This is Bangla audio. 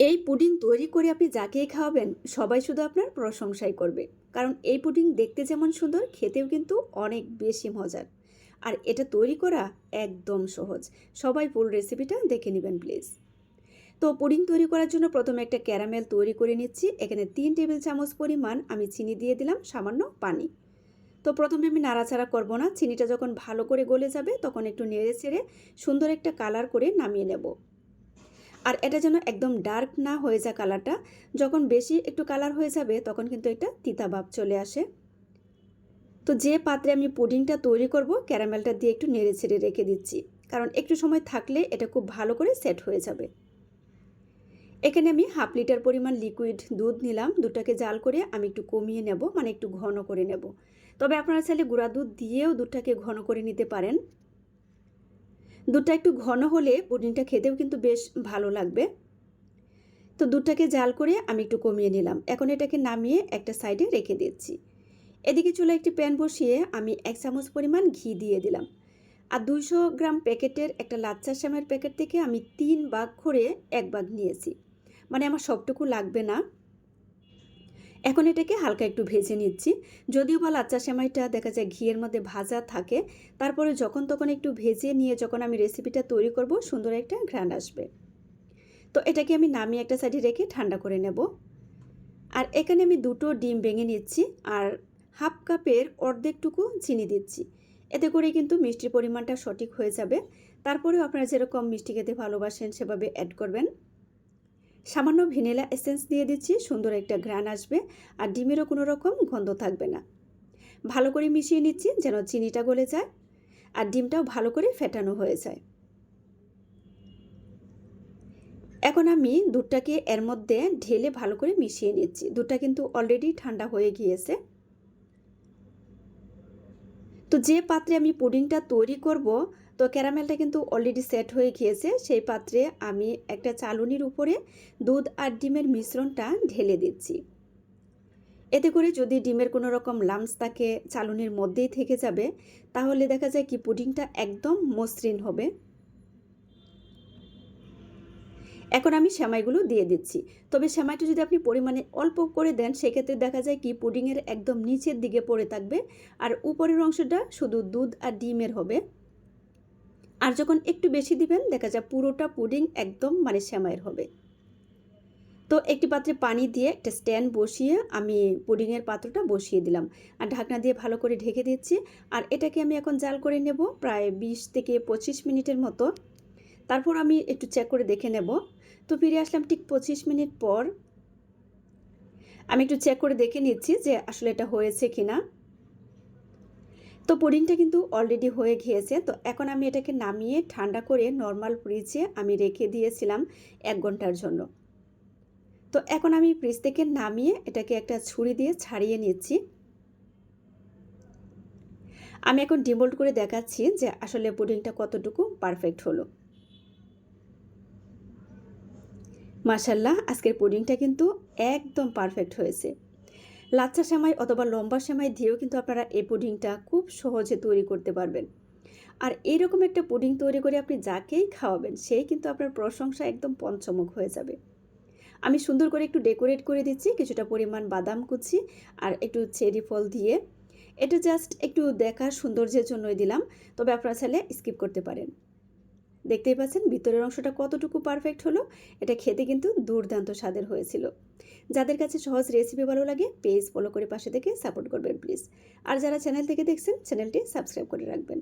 এই পুডিং তৈরি করে আপনি যাকেই খাওয়াবেন, সবাই শুধু আপনার প্রশংসাই করবে। কারণ এই পুডিং দেখতে যেমন সুন্দর, খেতেও কিন্তু অনেক বেশি মজার। আর এটা তৈরি করা একদম সহজ। সবাই ফুল রেসিপিটা দেখে নেবেন, প্লিজ। তো পুডিং তৈরি করার জন্য প্রথমে একটা ক্যারামেল তৈরি করে নিচ্ছি। এখানে তিন টেবিল চামচ পরিমাণ আমি চিনি দিয়ে দিলাম, সামান্য পানি। তো প্রথমে আমি নাড়াচাড়া করব না। চিনিটা যখন ভালো করে গলে যাবে, তখন একটু নেড়ে চেড়ে সুন্দর একটা কালার করে নামিয়ে নেব। আর এটা যেন একদম ডার্ক না হয়ে যায় কালারটা যখন বেশি একটু কালার হয়ে যাবে, তখন কিন্তু এটা তিতা ভাব চলে আসে। তো যে পাত্রে আমি পুডিংটা তৈরি করব ক্যারামেলটা দিয়ে একটু নেড়ে ছেড়ে রেখে দিচ্ছি। কারণ একটু সময় থাকলে এটা খুব ভালো করে সেট হয়ে যাবে। এখানে আমি হাফ লিটার পরিমাণ লিকুইড দুধ নিলাম, দুধটাকে জাল করে আমি একটু কমিয়ে নেব মানে একটু ঘন করে নেব। তবে আপনারা চাইলে গুঁড়া দুধ দিয়েও দুধটাকে ঘন করে নিতে পারেন। দুধটা একটু ঘন হলে পুডিংটা খেতেও কিন্তু বেশ ভালো লাগবে। তো দুধটাকে জাল করে আমি একটু কমিয়ে নিলাম। এখন এটাকে নামিয়ে একটা সাইডে রেখে দিচ্ছি। এদিকে চুলা একটি প্যান বসিয়ে আমি এক চামচ পরিমাণ ঘি দিয়ে দিলাম। আর দুইশো গ্রাম প্যাকেটের একটা লাচ্চা শ্যামের প্যাকেট থেকে আমি তিন ভাগ করে এক ভাগ নিয়েছি। মানে আমার সবটুকু লাগবে না। এখন এটাকে হালকা একটু ভেজে নিচ্ছি। যদিও বা লাচ্চা সেমাইটা দেখা যায় ঘিয়ের মধ্যে ভাজা থাকে, তারপরে যখন তখন একটু ভেজে নিয়ে যখন আমি রেসিপিটা তৈরি করব, সুন্দর একটা ঘ্রাণ আসবে। তো এটাকে আমি নামিয়ে একটা সাইডে রেখে ঠান্ডা করে নেব। আর এখানে আমি দুটো ডিম ভেঙে নিচ্ছি আর হাফ কাপের অর্ধেকটুকু চিনি দিচ্ছি। এতে করে কিন্তু মিষ্টির পরিমাণটা সঠিক হয়ে যাবে। তারপরেও আপনারা যেরকম মিষ্টি খেতে ভালোবাসেন সেভাবে অ্যাড করবেন। সামান্য ভ্যানিলা এসেন্স দিয়ে দিচ্ছি, সুন্দর একটা ঘ্রাণ আসবে আর ডিমেরও কোনো রকম গন্ধ থাকবে না। ভালো করে মিশিয়ে নিচ্ছি যেন চিনিটা গলে যায় আর ডিমটাও ভালো করে ফেটানো হয়ে যায়। এখন আমি দুধটাকে এর মধ্যে ঢেলে ভালো করে মিশিয়ে নিচ্ছি। দুধটা কিন্তু অলরেডি ঠান্ডা হয়ে গিয়েছে। তো যে পাত্রে আমি পুডিংটা তৈরি করব তো ক্যারামেলটা কিন্তু অলরেডি সেট হয়ে গিয়েছে। সেই পাত্রে আমি একটা চালুনির উপরে দুধ আর ডিমের মিশ্রণটা ঢেলে দিচ্ছি। এতে করে যদি ডিমের কোনো রকম লামস থাকে, চালুনির মধ্যেই থেকে যাবে, তাহলে দেখা যায় কি পুডিংটা একদম মসৃণ হবে। এখন আমি সেমাইগুলো দিয়ে দিচ্ছি। তবে সেমাইটা যদি আপনি পরিমাণে অল্প করে দেন, সেক্ষেত্রে দেখা যায় কি পুডিংয়ের একদম নিচের দিকে পড়ে থাকবে আর উপরের অংশটা শুধু দুধ আর ডিমের হবে। আর যখন একটু বেশি দিবেন, দেখা যায় পুরোটা পুডিং একদম মানে সেমাইয়ের হবে। তো একটি পাত্রে পানি দিয়ে একটা স্ট্যান্ড বসিয়ে আমি পুডিংয়ের পাত্রটা বসিয়ে দিলাম। আর ঢাকনা দিয়ে ভালো করে ঢেকে দিচ্ছি। আর এটাকে আমি এখন জাল করে নেব প্রায় বিশ থেকে পঁচিশ মিনিটের মতো। তারপর আমি একটু চেক করে দেখে নেব। তো ফিরে আসলাম ঠিক পঁচিশ মিনিট পর। আমি একটু চেক করে দেখে নিচ্ছি যে আসলে এটা হয়েছে কি না তো পুডিংটা কিন্তু অলরেডি হয়ে গিয়েছে। তো এখন আমি এটাকে নামিয়ে ঠান্ডা করে নর্মাল ফ্রিজে আমি রেখে দিয়েছিলাম এক ঘণ্টার জন্য। তো এখন আমি ফ্রিজ থেকে নামিয়ে এটাকে একটা ছুরি দিয়ে ছাড়িয়ে নিচ্ছি। আমি এখন ডিমোল্ড করে দেখাচ্ছি যে আসলে পুডিংটা কতটুকু পারফেক্ট হলো। মাসাল্লাহ আজকের পুডিংটা কিন্তু একদম পারফেক্ট হয়েছে। লাচ্চা সেমাই অথবা লম্বা সেমাই দিয়েও কিন্তু আপনারা এই পুডিংটা খুব সহজে তৈরি করতে পারবেন। আর এইরকম একটা পুডিং তৈরি করে আপনি যাকেই খাওয়াবেন সেই কিন্তু আপনার প্রশংসা একদম পঞ্চমুখ হয়ে যাবে। আমি সুন্দর করে একটু ডেকোরেট করে দিচ্ছি, কিছুটা পরিমাণ বাদাম কুচি আর একটু চেরি ফল দিয়ে। এটা জাস্ট একটু দেখার সৌন্দর্যের জন্যই দিলাম, তবে আপনারা চাইলে স্কিপ করতে পারেন। দেখতেই পাচ্ছেন ভিতরের অংশটা কতটুকু পারফেক্ট হলো? এটা খেতে কিন্তু দুর্দান্ত স্বাদের হয়েছিল। যাদের কাছে সহজ রেসিপি ভালো লাগে পেজ ফলো করে পাশে থেকে সাপোর্ট করবেন প্লিজ আর যারা চ্যানেল থেকে দেখছেন চ্যানেলটি সাবস্ক্রাইব করে রাখবেন।